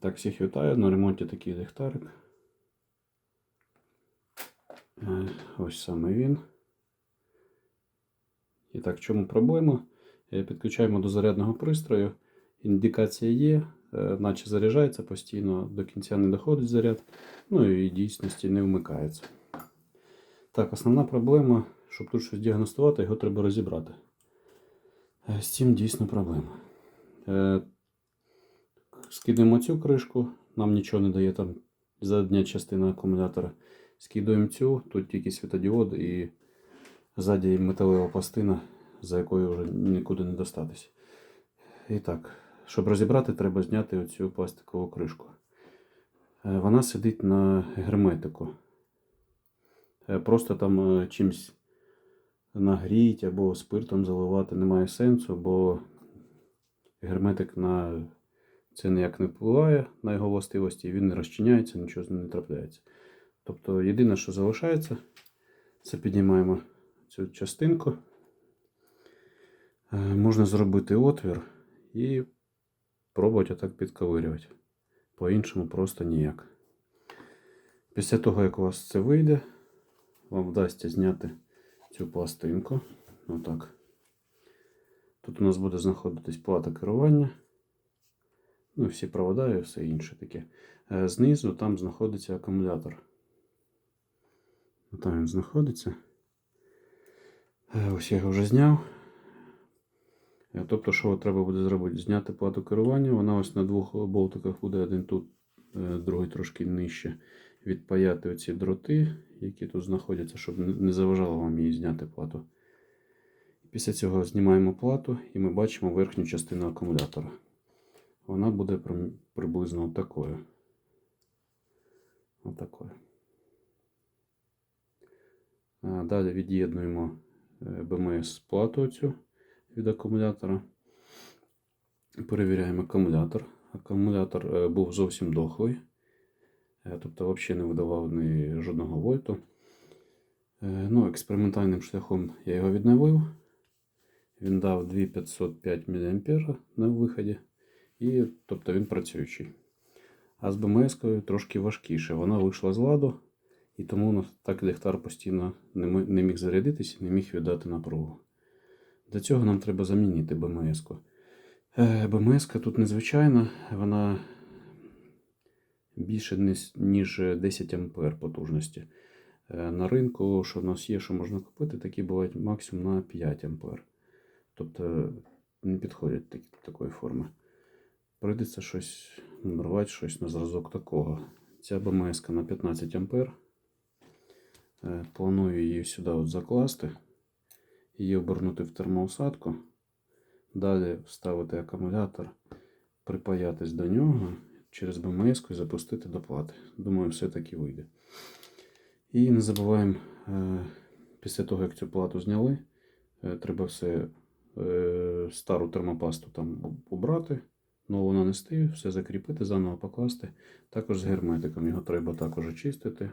Так, всіх вітаю. На ремонті такий ліхтарик. Е, Ось саме він. І так, в чому проблема? Е, Підключаємо до зарядного пристрою. Індикація є, е, наче заряджається постійно, до кінця не доходить заряд, ну і дійсності не вмикається. Так, основна проблема, щоб тут щось діагностувати, його треба розібрати. З цим дійсно проблема. Скидаємо цю кришку, нам нічого не дає там задня частина акумулятора. Скидуємо цю, тут тільки світодіод і ззаді металева пластина, за якою вже нікуди не достатися. І так, щоб розібрати, треба зняти оцю пластикову кришку. Е, Вона сидить на герметику. Е, Просто там е, чимсь нагріть або спиртом заливати немає сенсу, бо герметик на це ніяк не впливає на його властивості, він не розчиняється, нічого з ним не трапляється. Тобто єдине, що залишається, це піднімаємо цю частинку. Е, Можна зробити отвір і пробувати отак підковирювати. По-іншому просто ніяк. Після того, як у вас це вийде, вам вдасться зняти цю пластинку. Отак. Тут у нас буде знаходитись плата керування. Ну, всі провода і все інше таке. Е, Знизу там знаходиться акумулятор. Там він знаходиться. Е, Ось я його вже зняв. Е, Тобто, що треба буде зробити? Зняти плату керування. Вона ось на двох болтиках буде один тут, другий трошки нижче. Відпаяти оці дроти, які тут знаходяться, щоб не заважало вам її зняти плату. Після цього знімаємо плату і ми бачимо верхню частину акумулятора. Вона буде приблизно такою. Отакою. Далі від'єднуємо е, БМС плату цю від акумулятора. Перевіряємо акумулятор. Акумулятор е, був зовсім дохлий, е, тобто взагалі не видавав ні жодного вольту. Е, Ну, експериментальним шляхом я його відновив. Він дав 2505 мА на виході. І, тобто він працюючий. А з БМС-кою трошки важкіше. Вона вийшла з ладу, і тому так ліхтар постійно не міг зарядитися, не міг віддати напругу. Для цього нам треба замінити БМС-ку. Е, БМС-ка тут незвичайна, вона більше ніж- ніж 10 А потужності. Е, На ринку, що в нас є, що можна купити, такі бувають максимум на 5 А. Тобто не підходять такі, такої форми. Прийдеться щось нарвати, щось на зразок такого. Ця БМС на 15 А. Е, Планую її сюди от закласти, її обернути в термоусадку. Далі вставити акумулятор, припаятись до нього через БМС і запустити до плати. Думаю, все таки вийде. І не забуваємо, е, після того, як цю плату зняли, е, треба все стару термопасту там убрати, нову нанести, все закріпити, заново покласти. Також з герметиком його треба також очистити,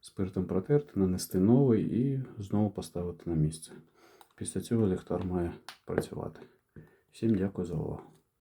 спиртом протерти, нанести новий і знову поставити на місце. Після цього ліхтар має працювати. Всім дякую за увагу.